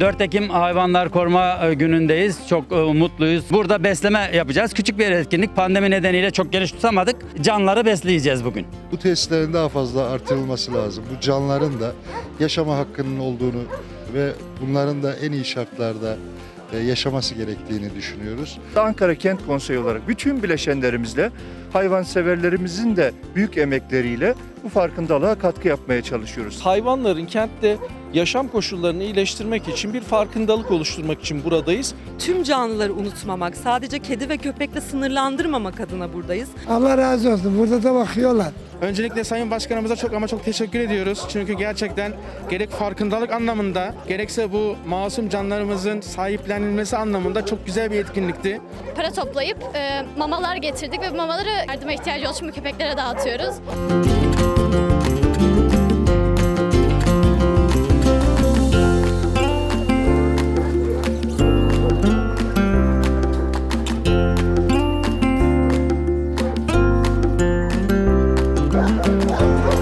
4 Ekim Hayvanlar Koruma e, Günü'ndeyiz. Çok e, mutluyuz. Burada besleme yapacağız. Küçük bir etkinlik. Pandemi nedeniyle çok geniş tutamadık. Canları besleyeceğiz bugün. Bu tesislerin daha fazla artırılması lazım. Bu canların da yaşama hakkının olduğunu ve bunların da en iyi şartlarda yaşaması gerektiğini düşünüyoruz. Ankara Kent Konseyi olarak bütün bileşenlerimizle hayvanseverlerimizin de büyük emekleriyle bu farkındalığa katkı yapmaya çalışıyoruz. hayvanların kentte yaşam koşullarını iyileştirmek için bir farkındalık oluşturmak için buradayız. tüm canlıları unutmamak, sadece kedi ve köpekle sınırlandırmamak adına buradayız. Allah razı olsun. Burada da bakıyorlar. Öncelikle Sayın Başkanımıza çok ama çok teşekkür ediyoruz. Çünkü gerçekten gerek farkındalık anlamında gerekse bu masum canlarımızın sahiplenilmesi anlamında çok güzel bir etkinlikti. para toplayıp e, mamalar getirdik ve mamaları yardıma ihtiyacı olan köpeklere dağıtıyoruz. Oh,